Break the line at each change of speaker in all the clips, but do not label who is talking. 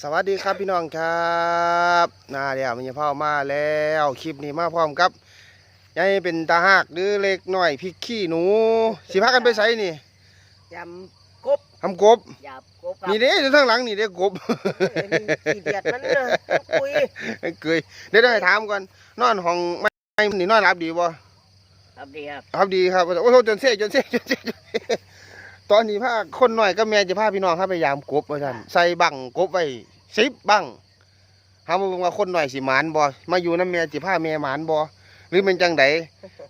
สวัสดีครับพี่น้องครับนาเดียวมันจะพ่อมาแล้วคลิปนี้มาพร้อมกับยายเป็นตาหักหรือเล็กหน่อยพริกขี้หนูสิพากันไปใส่นี่
ยำกบ
ทำกบ
ยำกบ
นี่เด้อยู่ข้างหลังนี่เด้กบ
เอ้ยนี่ขี้เดียดมันเนอะคุย
เกยเดี๋ยวได้ถามก่อนนอนห้องไม่นี่นอนรับดีบ่
ครับดีครับ
รับดีครับโอ้โหจนเซ่จนเซ่จนเซ่จนเซ่ ตอนนี้พาคนหน่อยก็แม่จะพาพี่น้องเข้าไปยามกบว่าท่านใส่บังกบไว้สิบบังหามาเบิ่งว่าคนหน่อยสิหมานบ่มาอยู่น้ำแม่สิพาแม่หมานบ่หรือเป็นจังได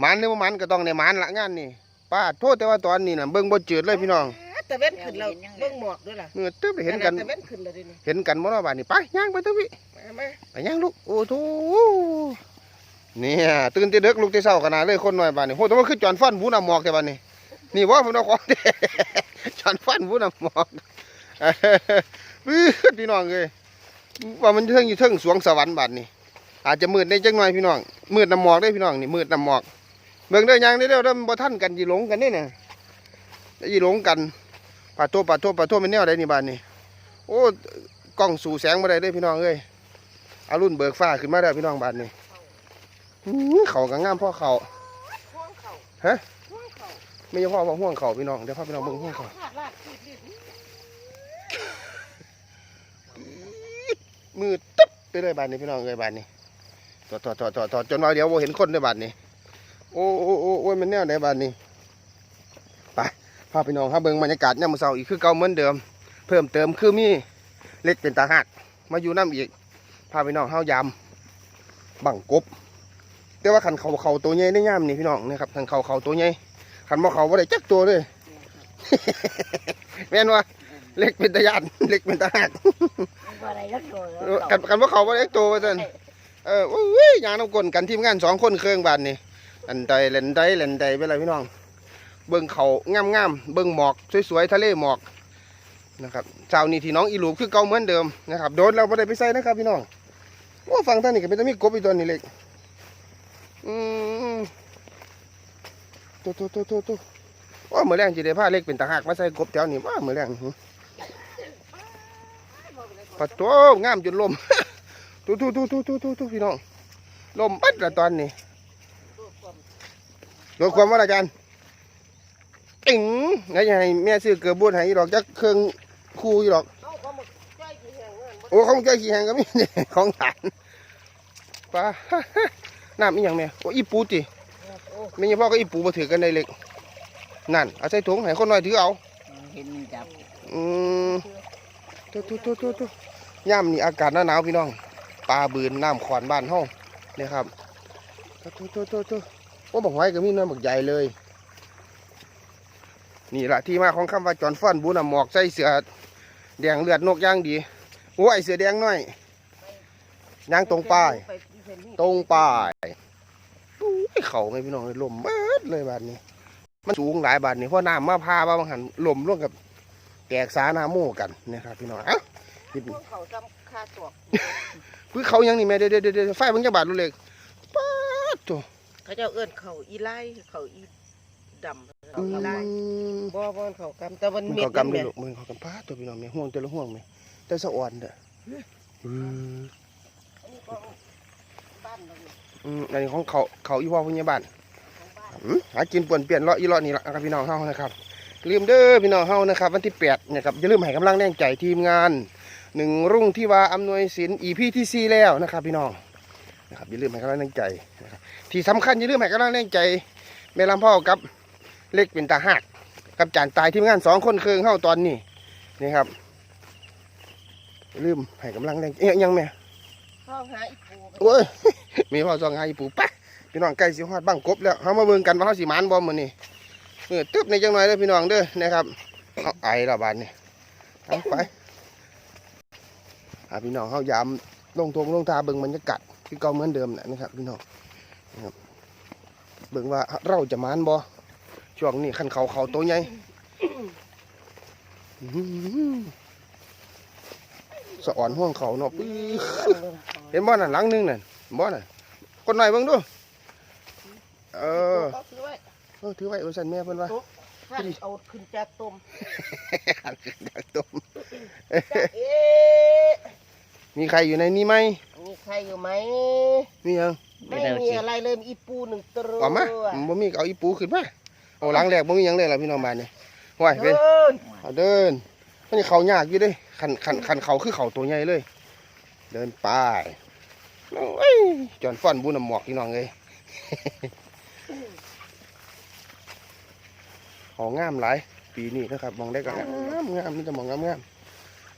หมานหรือบ่หมานก็ต้องในหมานละงานนี่ป้าโทษแต่ว่าตอนนี้น่ะเบิ่งบ่จืดเลยพี่น้อง
แต่เว้นขึ้นเราเบิ่งหมอกด้วยล่ะ
เมื่อตึ๊บได้เห็นกัน
แต่เว้นขึ้นแล้วดินี่
เห็นกันบ่เนาะบัดนี้ไปย่างไปเถอะพี่
มามา
ไปย่างลูกโอ้โธ่เนี่ยตื่นแต่ดึกลูกแต่เช้าขนาดเลยคนหน่อยบัดนี้โหแต่ว่าคือจอนฟันหูน้ำหมอกแต่บัดนี้นี่ นี่ว่าผมเอาของเด้จอนฟันหูน้ำหมอกปื้ดพี่น้องเลยว่ามันเทิงอยู่เทิงสวงสวรรค์บัดนี้อาจจะมืดได้จังหน่อยพี่น้องมืดน้ำหมอกได้พี่น้องนี่มืดน้ำหมอกเบิ่งเด้อย่างนี้เด้อเด้อมันบ่ทันกันสิหลงกันนี่เนี่ยสิหลงกันปาโตปาโตปาโตเป็นแนวใดนี่บัดนี้โอ้กล้องสู่แสงบ่ได้ด้พี่น้องเอ้ยอารุ่นเบิกฟ้าขึ้นมาแล้พี่น้องบัดนี้อื้อเขาก็งามพ่อเขาฮะ ไม่ใช่พ่อว่าห่วงเขาพี่น้องเดี๋ยวพ่อพี่น้องเบิ่งห่วงเขา
ลาดลาดขีดขีด
มือตึ๊บไปเลยบาดนี้พี่น้องเลยบาดนี้ถอดถอดถอดถอดถอจนว่าเดี๋ยวบ่เห็นคนเลยบาดนี้ โอ้โอ้โอ้โอ้ยมันแนวไหนบาดนี้ไปพาพี่น้องครับเบิ่งบรรยากาศยามมื้อเช้าอีกคือเก่าเหมือนเดิม เพิ่มเติมคือมีเล็กเป็นตาหักมาอยู่น้ำอีกพาพี่น้องเฮายามบังกบแต่ว่าขันเขาเขาตัวใหญ่ได้ย่ามนี่พี่น้องนะครับขันเขาเขาตัวใหญ่ ขันบ่เขาบ่ได้จักตัวเลยแม่นว่าเล็กเป็นตาญาติเล็กเป็นตาหัก
อะไรยักษ์โต
เออกันกันว่าเขาว่าเล็กตัวว่าซั่นเออโอ้ยยางน้ำกลนกันทีมงานสองคนเครื่องบานนี่อันใดเล่นใดเล่นใดเป็นไรพี่น้อง เบิ่งเขางามงามๆเบิ่งหมอกสวยๆทะเลหมอกนะครับเช้านี้ที่น้องอีหลูกคือเก่าเหมือนเดิมนะครับโดนเราไม่ได้ไปใส่นะครับพี่น้องโอ้ฟังท่านนี่ก็เป็นตะมีกบอีกตัวนี้เล็กอืม ตัวตัวตัวตัวตัวว่ามือแรงจีได้ผ้าเล็กเป็นตาหักมาใส่กบแถวนี้ว่ามือแรงปัดตัวงามจนลมทุทุทุทุทุทุทุพี่น้องลมปัดละตอนนี้โดความว่าอาจารย์ติ๋งไงจะให้แม่ซื้อเกือบูดให้อีดอกจักเครื่องคู่อีดอก
เอาเขามาใกล้ขี้แห้งเงิน
โอ้ของแกขี้แหงก็มีของหลานปลาน้ำอีหยังแม่โอ้อีปูติ ไม่ใช่พ่อก็อีปูมาถือกันได้เล็กนั่นเอาใส่ถุงให้คนน้อยถือเอา
เห็นมันจับ
อืมตัวตัวตัวตัวตัวย่ำนี่อากาศหน้าหนาวพี่น้องปลาบืนน้ำขวานบ้านห้องนี่ครับตัวตัวตัวตัวตัวโอ้บอกไว้ก็มีเนื้อบักใหญ่เลย นี่แหละที่มาของคำว่าจอนฟ้อนบุญน่ะหมอกใส่เสือแดงเลือดนกย่างดีโอ้ยเสือแดงน้อยย่างตรงป้าย ตรงป้ายอุ้ย เขาไงพี่น้องลมเบิดเลยบาดนี้ มันสูงหลายบาทนี่เพราะน้ำมาพาบางหันลมร่วมกับแตกสาหนาโม่กันนะครับพี่น้องเอ้านี่
ห่วงเข่าจำคาตัว
คือเขายังนี่แม่เดี๋ยวเดี๋ยวเดี๋ยวไฟมันจะบาดรู้เลยป๊าดตัว
เขาจะเอื้อนเข่าอีไล่เข่าอีดำเข่า
อื
อีไล่
ม
บ่บ่เข่ากำแต่มัน
มัน
เม็ด
เขากำเลย
นี่
ลูกมันเขากำป้าดตัวพี่น้องแม่ห่วงแต่ละห่วงแม่แต่สะอ่อนเด้ออืม
อันนี้ของบ้านเราเนี่ย
อืมอันนี้ของเขาเขาอีพ่อพยาบาล
ของบ้าน
อืมหากินป่วนเปลี่ยนเลาะอีเลาะนี่ละนะครับพี่น้องเฮานะครับลืมเด้อพี่น้องเฮานะครับวันที่แปดนะครับอย่าลืมให้กำลังแรงใจทีมงานหนึ่งรุ่งที่ว่าอำนวยศิลป์อีพีที่สี่แล้วนะครับพี่น้องนะครับอย่าลืมให้กำลังแรงใจนะครับที่สำคัญอย่าลืมให้กำลังแรงใจแม่ลำพ่อกับเล็กเป็นตาหักกับจานตายทีมงานสองคนเคืองเฮาตอนนี้นี่ครับอย่าลืมให้กำลังแรงเอ๊ะยังแม่
เข้าหาอีปู
โอ้ย มีพ่อซองหาอีปูปะพี่น้องใกล้สิฮอดบ้างกบแล้วเฮามาเบิ่งกันว่าเฮาสิมานบ่มื้อนี้เมื่อตึ๊บในจังหน่อยเด้อพี่น้องเด้อนะครับเอาไอและบาดนี้เอาไปหาพี่น้องเฮายามลงทงลงทาเบิ่งบรรยากาศคือเก่าเหมือนเดิมแหละนะครับพี่น้องนะครับเบิ่งว่าเราจะมานบ่ช่วงนี้คันเขาเขาตัวใหญ่สะอ่อนห่วงเขาเนาะเห็นบ่นั่นหลังหนึงนั่น บ่น่ะคนหน่อยเบิ่งดู เออ
ก็ซื้อไว้
เออถือไว้เออสั่นแม่เพิ่นว่า
หั่นเอาขึ้นจากต้ม
หันขึ้นจากต้ม
จ้าเอ๊ะ
มีใครอยู่ในนี้ไหม
มีใครอยู่ไหม
มียัง
ไม่มีอะไรเลยมีอีปูหนึ่งตัว
ออกมาบ่มีก็เอาอีปูขึ้นมาโอ้หลังแรกบ่มีหยังเลยล่ะพี่น้องบ้านนี่ห้วยเป็น
เดิน
เอาเดินมันนี่เขายากอยู่เด้คันคันคันเขาคือเขาตัวใหญ่เลย เดินไปโอ้ย จอนฟ้อนบุญน้ำหมอกพี่น้องเลยของงามหลาย ปีนี้นะครับ มองได้ก็งามงามนี่จะมองงามงาม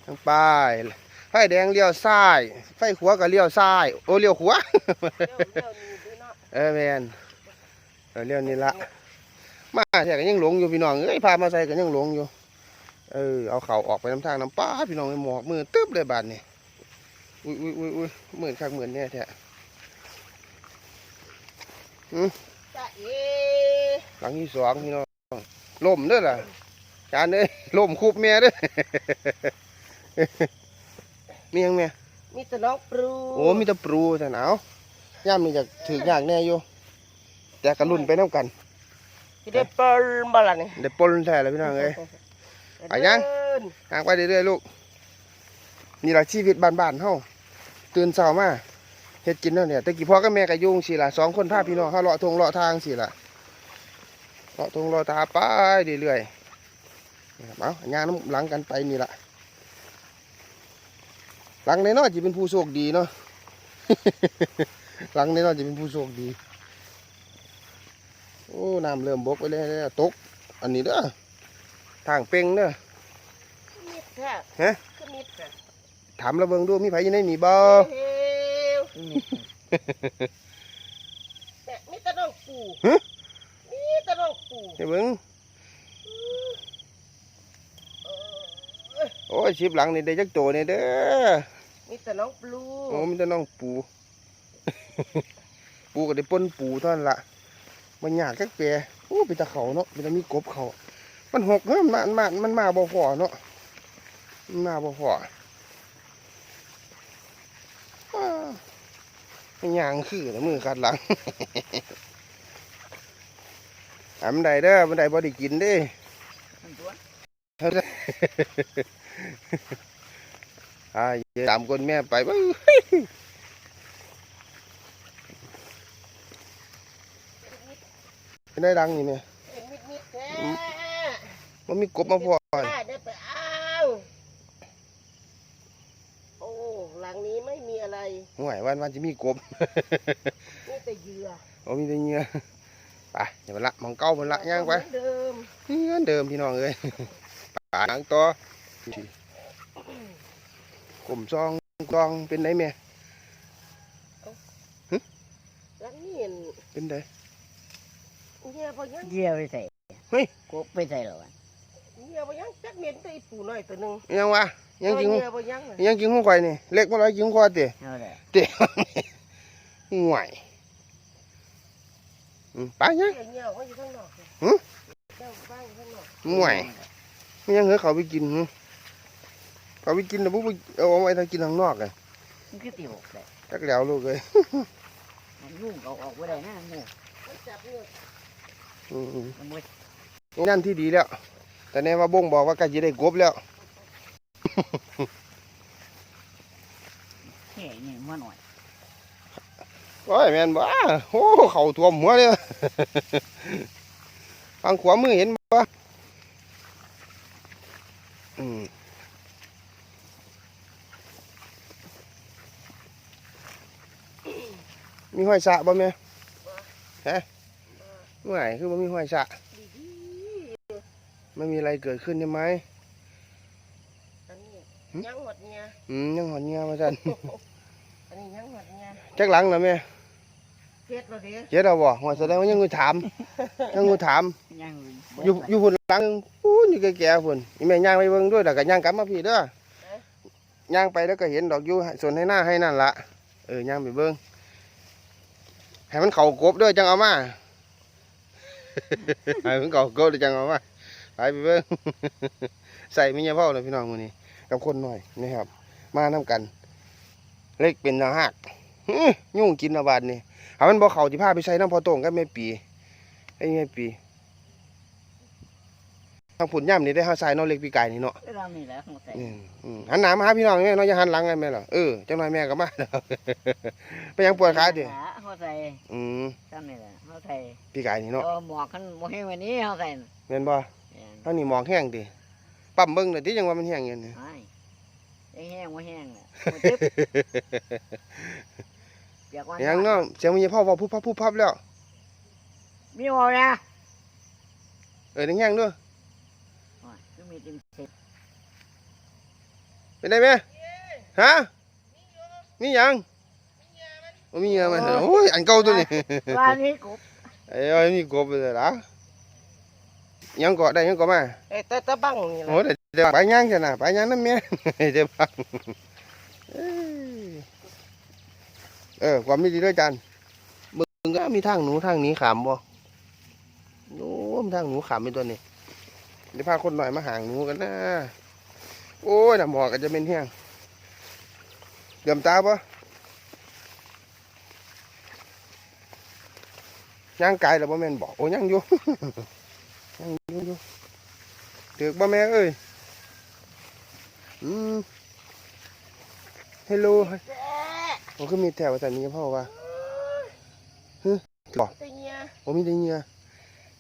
ทางป้ายไฟแดงเลี้ยวซ้าย ไฟขวาก็เลี้ยวซ้าย โอ้เลี้ยวขวา
เร็วเร็วนี่ดูเนาะ
เออแมนเออเลี้ยวนี่ละมาแท้ก็ยังหลงอยู่พี่น้องเอ้ยพามาใส่ก็ยังหลงอยู่ เออเอาเข่าออกไปน้ำทางน้ำป้าพี่น้องไอหมอกมือตึ๊บเลยบาดนี่ อุ้ยอุ้ยอุ้ยอุ้ยเหมือนคักเหมือนเนี่ยแท้
จ้าเอ
หลังที่สองพี่น้องล่มเด้อล่ะจานเอ้ยล่มคูบแม่เด้อมีหยังแม่
มีแต่น้องปลู
โอ้มีแตะปรูแต่หนาวย่ามนี่จะถือยากแน่อยู่แต่กระลุ่นไปน้ำกัน
ที่ได้เปิลบ่ล่ะนี่
เดี๋ยวปนแท้เลยพี่น้องเอ้ยไปยัง
เดิน
ห่างไปเรื่อยๆลูกนี่แหละชีวิตบ้านๆเฮา ตื่นเช้ามาเฮ็ดกินแล้วเนี่ยแต่กี้พ่อกับแม่ก็อยุ่จั่งสิล่ะสองคนพาพี่น้องเฮาเลาะทงเลาะทางสิล่ะเลาะทงเลาะทางไปเรื่อยๆนะครับเอาย่างน้ำหลังกันไปนี่ล่ะหลังในน้อยจะเป็นผู้โชคดีเนาะหลังในน้อยจะเป็นผู้โชคดีโอ้น้ำเริ่มบกไปเลยๆตก อันนี้เด้อทางเป่งเด้อ
มิดแท้
ฮะ
ก็มิดแท้
ถามระเบิงดูมีไผอยู่ในนี่บ่
เฮ้วแต่มีแต่น้องปูมีแต่น้องปู
เฮ้ยเบิง
เออ
โอ้ยชิบหลังนี่ได้จักโตนี่เด้อ
มีแต่น้องปลู
โอ้มีแต่น้องปูปูก็ได้ปนปูเท่านั้นละมันยากจักแปรโอ้เป็นตะเขาเนาะเป็นตะมีกบเขามันหกเฮ้ยมันมามันมาบ่พอเนาะมันมาบ่พออ้าว มันย่างคือแต่มือกัดหลังอะมันได้เด้อมันได้บ่ได้กินเด้เอาซะอ่าเดี๋ยวตามคนแม่ไปเบ้งได้ดังนี่แม่
เห็นมิดมิดแท้
มันมีกบมาพอ
ได้ได้ไปเอาโอ้หลังนี้ไม่มีอะไร
ห่วยวันวันจะมีกบ
มีแต่เหยื่อ
โอ้มีแต่เงี้ยไปเดี๋ยวมันละมองเก้ามันละย่างไป
เหมือนเดิม
เงี้ยเดิมพี่น้องเอ้ยป่าหนังตัวกลมซองกองเป็นไงแม่
หลังนี้เห็น
เป็นไง
เหยื่อพอยัง
เยี่ยวไปใส่
เฮ้ย
กบไปใส่หรอวะ
เหยื่อพอยังจักเมียนตัวอีปูน้อยตัวหนึง
ยังวะ ยังกิน
เหยื่อพอยังน่ะ
ยังกินหัวควายนี่เล็กมาร้อยกินหัวควายเตะ
เอาเลย
เตะห่วยอืมไปยัง
เหยื่อเหยื่อเขาอยู่ข้างนอก
หึ
เจ้าบ้านอยู่ข้างนอก
ห่วยไม่ยังเหรอเขาไปกินหึเขาไปกินแต่พวกเอาไว้ถ้ากินข้างนอกไง
มันคือตีหกเลย
จักแล้วลูกเลย
มันยุ่งเอาออกไปได้นะหมู
มันจับเหยื่อ
อืม
มันไม่
นี่นั่นที่ดีแล้ว แต่แน่ว่าบงบอกว่าใกล้จะได้กบแล้ว
แค่นี่มันหน่อย
โอ้ยแมนบ้าโอ้เข่าท่วมหัวเลยทางขวามือเห็นบ่อืมมีห้อยสระบ่แม่ฮะเมื่อไหร่คือบ่มีห้อยสระ
ดี
ไม่มีอะไรเกิดขึ้นใช่ไหม
ๆอันนี้
หึ
ยังหมดเหยื่อ
อืมยังหอนเงียมาจัน
อันนี้ยังหมดเหยื่อ
จักหลังแล้วแม่
เจ็ดแล้วเด้
เจ๊เราบ่หัวแสดงว่ายังงูถามยังงูถาม
ย่าง
อยู่อยู่พุ่นหลังหนึ่งอู้อยู่แก่ๆพุ่นอีแม่ย่างไปเบิ่งด้วยแล้วก็ย่างกลับมาพี่เด้อย่างไปแล้วก็เห็นดอกอยู่ส่วนให้หน้าให้นั่นละเออย่างไปเบิ่งให้มันเข่ากบด้วยจังเอามาให้มันเข่ากบด้วยจังเอามาไปไปเบิ่งใส่ไม่ยาเฝ้าเลยพี่น้องมื้อนี้ กับคนหน่อยนะครับ มานํกัน เล็กเป็นนาหักอื้อยุ่งกินระบาดนี่หามันบ่เข้าสิพาไปใส่น้ำพอโต้งกับแม่ปีไอ้แม่ปีไปางผุนย่ำนี่ได้เฮาใส่เนาะเล็กปีกายนี่เนาะ
เวลามีแล้วของใส่
อืมอืมหันหน้ามาหาพี่น้องแม่เนาะอย่าหันหลังไงแม่เหรอเออจังหน่อยแม่ก็มาไปยังปวดขาดิ
เขาใส่
อืม
ซ้ำนี่แหละเขาใส่
ปีกายนี่เนาะ
ตัวหมวกขันหมวกให้วันนี้เขาใส่น่ะ
แม่นบ่
แม่น
เฮานี่หมองแห้งติ ปั๊มเบิ่งน่ะติจังว่ามันแห้งอย่างนี้
ไม่แห้งว่าแห้งแหละมันตึ๊บเปียกวัน
ยังเนาะเสียงมันจะพ่อเว้าพุบพับพุบพับแล้ว
มีวอลนะ
เออแห้งๆด้วย
โอ้ยคือมีเต็มเต็ม
เป็นไดแม่ฮะมีหยังบ่มีหยังมันโอ้ยอันเก่าตัวนี้
ว่านี่กบ
ไอ้เอ้ยมีกบเลยล่ะ ยังเกาะได้ยังเกาะมา
เอ้ยแต่ตะบังนี่แห
โอ้
ละ
ยเดี๋ยวไปย่างจ้ะนะไปย่างน้ำเมียเดี๋ยวบังเอ้ยเออความมีดีด้วยจันมึงก็มีทางหนูทางหนี้ขามบ่โน้มทางหนูขามเป็นตัวนี้เดี๋ยวพาคนหน่อยมาห่างหนูกันนะโอ้ยน้ำหมอกก็จะเป็นเที่ยงเดือมตาปะย่างไกลแล้วบ่แม่นบอกโอ้ย่างอยู่ ย่างอยู่อยู่ถือกบ่แม่เอ้ยอืมฮัลโหลผมก็มีแถวแต่มีพ่อว่าฮึบอก
แต่เงี้ย
ผมมีแต่เหงื่อ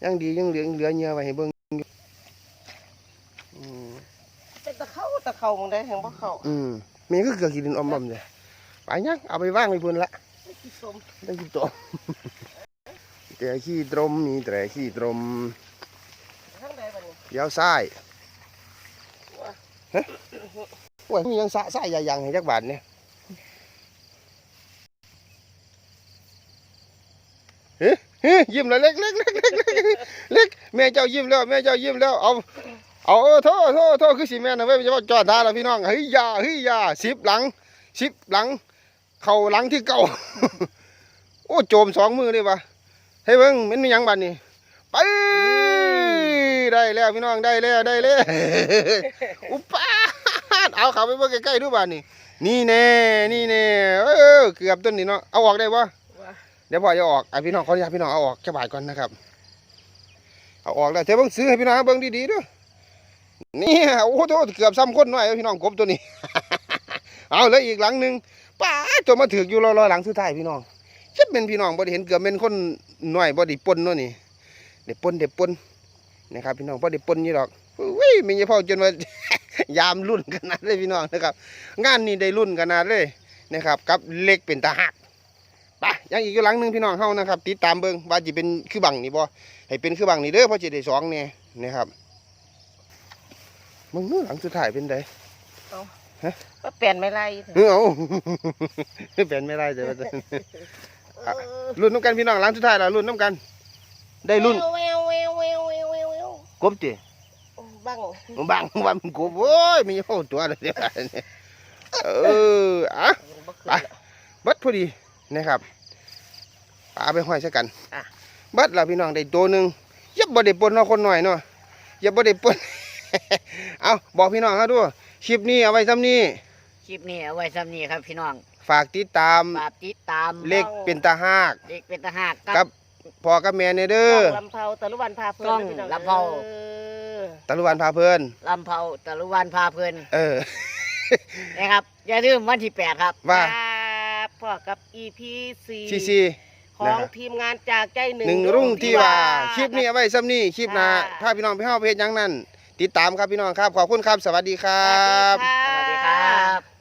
ยังดียังเหลือเหลือเหงื่อไว้ให้เบิ่งอยู่อืม
แต่ตะเข้าตะเข้ามึงได้แห่งบ่เข้า
อืมแม่ก็เกลือกินดินอมบ่มเลยไปยังเอาไปว่างไปพุ่นละ
ไม่กินสม
ได้กินตัวแต่ขี้ตรมมีแต่ขี้ตรม
ทั้งใดบัดนี้
เดี๋ยวซ้ายฮะโอ้ยมียังสะสายใหญ่ยังให้จักบาทเนี่ยเฮ้เฮ้ยิ้มแล้วเล็กเล็กเล็กเล็กเล็กเล็กแม่เจ้ายิ้มแล้วแม่เจ้ายิ้มแล้วเอาเอาเออโทษโทษโทษคือสิแม่นะเว้ยจะว่าจอดาแล้วพี่น้องเฮ้ยยาเฮ้ยยาสิบหลังสิบหลัง เข่าหลังที่เก่าโอ้โจมสองมือเลยวะเฮ้ยเบิ่งมันมียังบัดนี่ไป ได้แล้วพี่น้องได้แล้วได้แล้วอุปาดเอาเขาไปเบิ่งใกล้ๆดูบ้านนี่นี่แน่นี่แน่เออเกือบต้นนี่เนาะเอาออกได้ปะ
ว่า
เดี๋ยวพ่อจะออกไอะพี่น้องขออนุญาตพี่น้องเอาออกแค่บาทก่อนนะครับเอาออกแล้วเธอเบิ่งซื้อให้พี่น้องเบิ่งดีๆด้วยนี่โอ้โหเกือบซ้ำคนหน่อยพี่น้องกบตัวนี้ เอาเลยอีกหลังหนึ่งป้าดตัวมาถือกอยู่รอๆหลังสุดท้ายพี่น้องจะเป็นพี่น้องบ่ได้เห็นเกือบเป็นคนหน่อยบ่ได้ปนเนาะนี่เด็ปนเด็ปน นะครับพี่น้องบ่ได้ปนอยู่ดอกอุ้ยมีเฉพาะจนว่ายามรุ่นขนาดเลยพี่น้องนะครับ งานนี้ได้รุ่นขนาดเลยนะครับกับเล็กเป็นตาหักไปยังอีกอยู่หลังหนึงพี่น้องเฮานะครับ ติดตามเบิ่งว่าสิเป็นคือบังนี่บ่ให้เป็นคือบังนี่เด้อเพราะสิได้สองแน่นะครับมึงนู้นหลังสุดท้ายเป็นได
ว่าเปลี่ยนไม่ไร
เออเอาเป็นไม่ได้เดี๋ยวมันจะ
เออ
รุ่นน้ำกันพี่น้องหลังสุดท้ายแล้วรุ่นน้ำกัน ได้รุ่น กบจี
บัง
บางวันกบโอ้ยมีโอ้ตัวเลยเดี๋ยวนี้เอออะ
บ่ขึ้น
ไปบัดพอดีนะครับปลาไปห้อยซะกัน
อะ
บัดเราพี่น้องได้ตัวหนึ่งยับบ่ได้ปนเนาะคนหน่อยเนาะยับบ่ได้ปนเอาบอกพี่น้องเขาด้วยคลิปนี้เอาไว้ซ้ำนี้
คลิปนี้เอาไว้ซ้ำนี้ครับพี่น้อง
ฝากติดตาม
ฝากติดตาม
เล็กเป็นตาหาก
เล็กเป็นทหาร
กั
กับ
บ พ่อกับแม่เนี่ยเด้อ
ลำเผาตะลุวันพาเพลิน
ต้อง
นะพี่น้อง
ลำเผา
ออ
ตะลุวันพาเพิ่น
ลำเผาตะลุวันพาเพลิน
เออ
นะครับอย่าลืมวันที่แปดครับ
ว่า
ครับพ่อกับ EP
ซี
4
ซี
ของทีมงานจากใจหนึ่ง
หนึ่งรุ่งที่ว่า คลิปนี้เอาไว้ซ้ำนี้คลิปหน้า
ค่ะ
ถ้าพี่น้องไปเฮาเพจยังนั้นติดตามครับพี่น้องครับ ขอบคุณครับ สวัสดีครั
ครับบ
สวัสดีครับ